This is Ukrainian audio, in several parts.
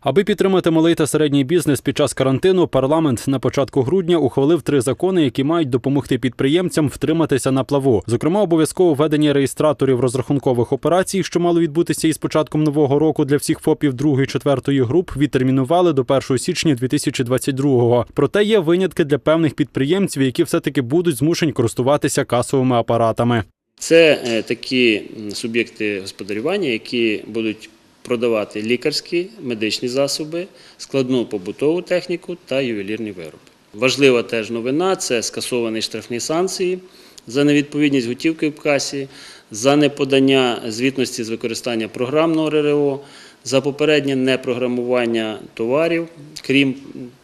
Аби підтримати малий та середній бізнес під час карантину, парламент на початку грудня ухвалив три закони, які мають допомогти підприємцям втриматися на плаву. Зокрема, обов'язково введення реєстраторів розрахункових операцій, що мало відбутися із початком нового року для всіх ФОПів другої четвертої груп, відтермінували до 1 січня 2022-го. Проте є винятки для певних підприємців, які все-таки будуть змушені користуватися касовими апаратами. Це е, такі суб'єкти господарювання, які будуть продавати лікарські медичні засоби, складну побутову техніку та ювелірні вироби. Важлива теж новина це скасовані штрафні санкції за невідповідність готівки в касі, за неподання звітності з використання програмного РРО, за попереднє непрограмування товарів, крім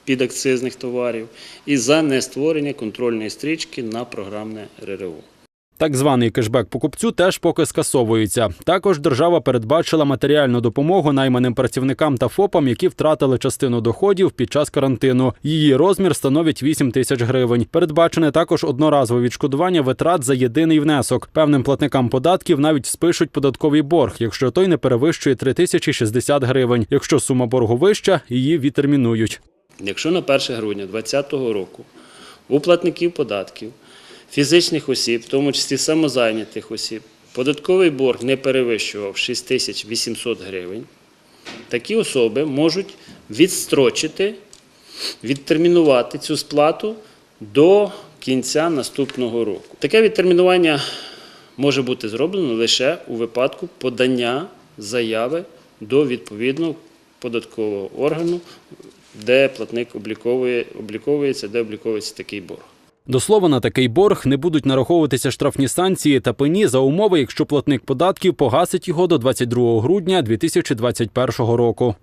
підакцизних товарів, і за нестворення контрольної стрічки на програмне РРО. Так званий кешбек покупцю теж поки скасовується. Також держава передбачила матеріальну допомогу найманим працівникам та ФОПам, які втратили частину доходів під час карантину. Її розмір становить 8 тисяч гривень. Передбачене також одноразове відшкодування витрат за єдиний внесок. Певним платникам податків навіть спишуть податковий борг, якщо той не перевищує 3060 гривень. Якщо сума боргу вища, її відтермінують. Якщо на 1 грудня 2020 року у платників податків, фізичних осіб, в тому числі самозайнятих осіб, податковий борг не перевищував 6800 гривень, такі особи можуть відстрочити, відтермінувати цю сплату до кінця наступного року. Таке відтермінування може бути зроблено лише у випадку подання заяви до відповідного податкового органу, де платник обліковує, обліковується, де обліковується такий борг. До слова, на такий борг не будуть нараховуватися штрафні санкції та пені за умови, якщо платник податків погасить його до 22 грудня 2021 року.